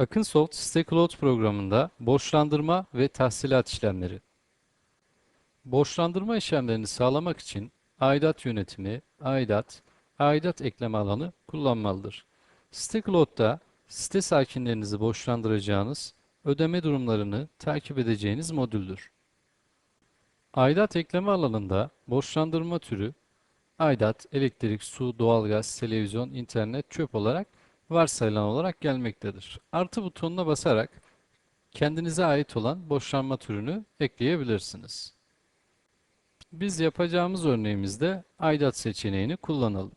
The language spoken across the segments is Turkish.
Akınsoft StackLoad programında borçlandırma ve tahsilat işlemleri. Borçlandırma işlemlerini sağlamak için aidat yönetimi, aidat, aidat ekleme alanı kullanmalıdır. StackLoad'da site sakinlerinizi borçlandıracağınız, ödeme durumlarını takip edeceğiniz modüldür. Aidat ekleme alanında borçlandırma türü, aidat, elektrik, su, doğalgaz, televizyon, internet, çöp olarak varsayılan olarak gelmektedir. Artı butonuna basarak kendinize ait olan borçlanma türünü ekleyebilirsiniz. Biz yapacağımız örneğimizde aidat seçeneğini kullanalım.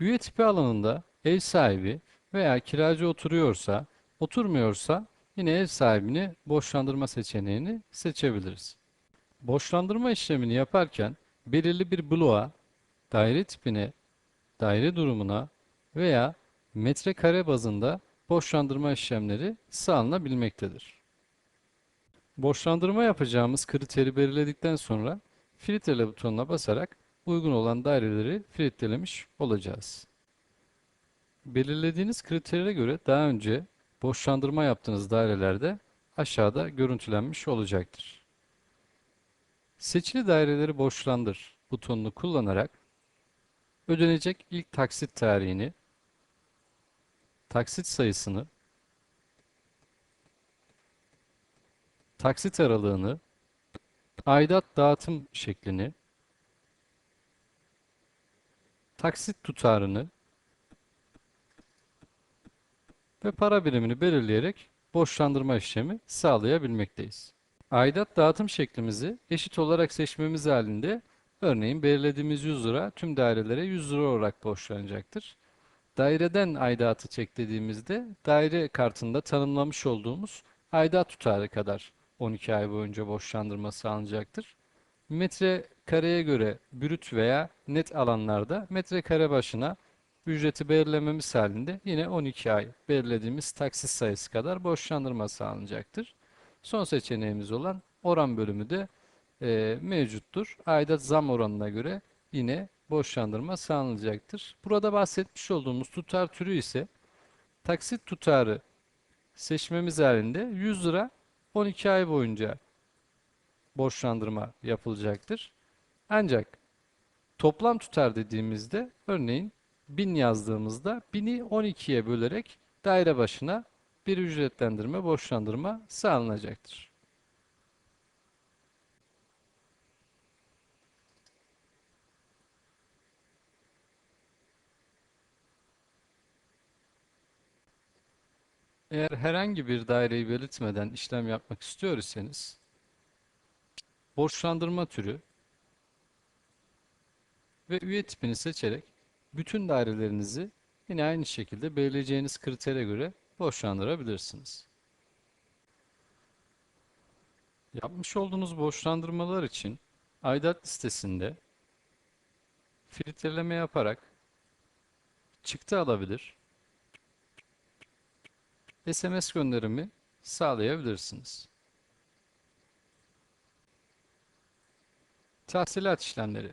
Üye tipi alanında ev sahibi veya kiracı oturuyorsa, oturmuyorsa yine ev sahibini borçlandırma seçeneğini seçebiliriz. Borçlandırma işlemini yaparken belirli bir bloğa, daire tipine, daire durumuna veya metrekare bazında borçlandırma işlemleri sağlanabilmektedir. Borçlandırma yapacağımız kriteri belirledikten sonra filtrele butonuna basarak uygun olan daireleri filtrelemiş olacağız. Belirlediğiniz kritere göre daha önce borçlandırma yaptığınız dairelerde aşağıda görüntülenmiş olacaktır. Seçili daireleri borçlandır butonunu kullanarak ödenecek ilk taksit tarihini taksit sayısını, taksit aralığını, aidat dağıtım şeklini, taksit tutarını ve para birimini belirleyerek borçlandırma işlemi sağlayabilmekteyiz. Aidat dağıtım şeklimizi eşit olarak seçmemiz halinde örneğin belirlediğimiz 100 lira tüm dairelere 100 lira olarak borçlanacaktır. Daireden aidatı çek dediğimizde daire kartında tanımlamış olduğumuz aidat tutarı kadar 12 ay boyunca borçlandırma sağlanacaktır. Metrekareye göre brüt veya net alanlarda metrekare başına ücreti belirlememiz halinde yine 12 ay belirlediğimiz taksit sayısı kadar borçlandırma sağlanacaktır. Son seçeneğimiz olan oran bölümü de e, mevcuttur. Aidat zam oranına göre yine borçlandırma sağlanacaktır. Burada bahsetmiş olduğumuz tutar türü ise taksit tutarı seçmemiz halinde 100 lira 12 ay boyunca borçlandırma yapılacaktır. Ancak toplam tutar dediğimizde örneğin 1000 yazdığımızda 1000'i 12'ye bölerek daire başına bir ücretlendirme, borçlandırma sağlanacaktır. Eğer herhangi bir daireyi belirtmeden işlem yapmak istiyor iseniz, borçlandırma türü ve üye tipini seçerek bütün dairelerinizi yine aynı şekilde belirleyeceğiniz kritere göre borçlandırabilirsiniz. Yapmış olduğunuz borçlandırmalar için aidat listesinde filtreleme yaparak çıktı alabilir SMS gönderimi sağlayabilirsiniz. Tahsilat işlemleri.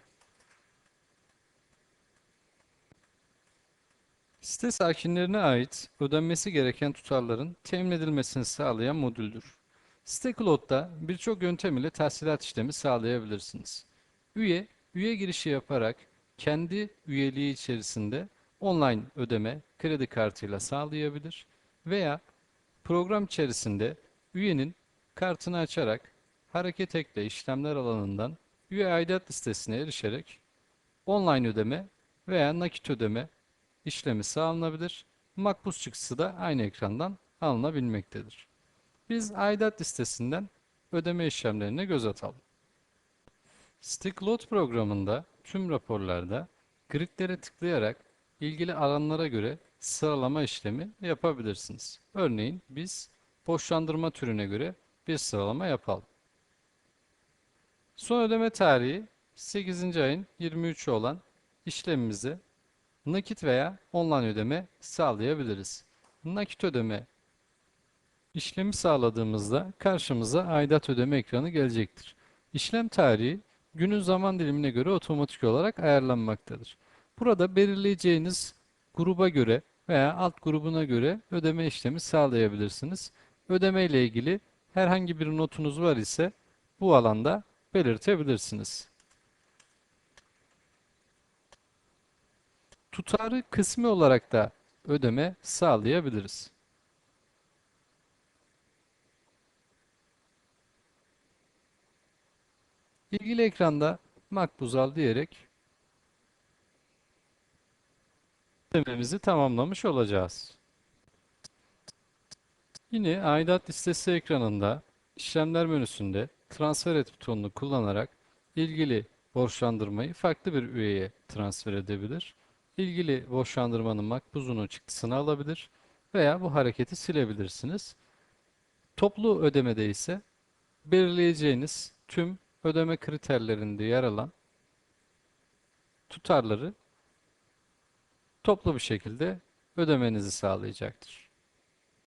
Site sakinlerine ait ödenmesi gereken tutarların temin edilmesini sağlayan modüldür. StackLoad'da birçok yöntem ile tahsilat işlemi sağlayabilirsiniz. Üye, üye girişi yaparak kendi üyeliği içerisinde online ödeme kredi kartıyla sağlayabilir veya program içerisinde üyenin kartını açarak hareket ekle işlemler alanından üye aidat listesine erişerek online ödeme veya nakit ödeme işlemi sağlanabilir. Makbuz çıktısı da aynı ekrandan alınabilmektedir. Biz aidat listesinden ödeme işlemlerine göz atalım. StickLoad programında tüm raporlarda gridlere tıklayarak ilgili alanlara göre sıralama işlemi yapabilirsiniz. Örneğin biz borçlandırma türüne göre bir sıralama yapalım. Son ödeme tarihi 8. ayın 23'ü olan işlemimizi nakit veya online ödeme sağlayabiliriz. Nakit ödeme işlemi sağladığımızda karşımıza aidat ödeme ekranı gelecektir. İşlem tarihi günün zaman dilimine göre otomatik olarak ayarlanmaktadır. Burada belirleyeceğiniz gruba göre veya alt grubuna göre ödeme işlemi sağlayabilirsiniz. Ödeme ile ilgili herhangi bir notunuz var ise bu alanda belirtebilirsiniz. Tutarı kısmi olarak da ödeme sağlayabiliriz. İlgili ekranda makbuzal diyerek ödememizi tamamlamış olacağız. Yine aidat listesi ekranında işlemler menüsünde transfer et butonunu kullanarak ilgili borçlandırmayı farklı bir üyeye transfer edebilir. İlgili borçlandırmanın makbuzunu çıktısını alabilir veya bu hareketi silebilirsiniz. Toplu ödemede ise belirleyeceğiniz tüm ödeme kriterlerinde yer alan tutarları toplu bir şekilde ödemenizi sağlayacaktır.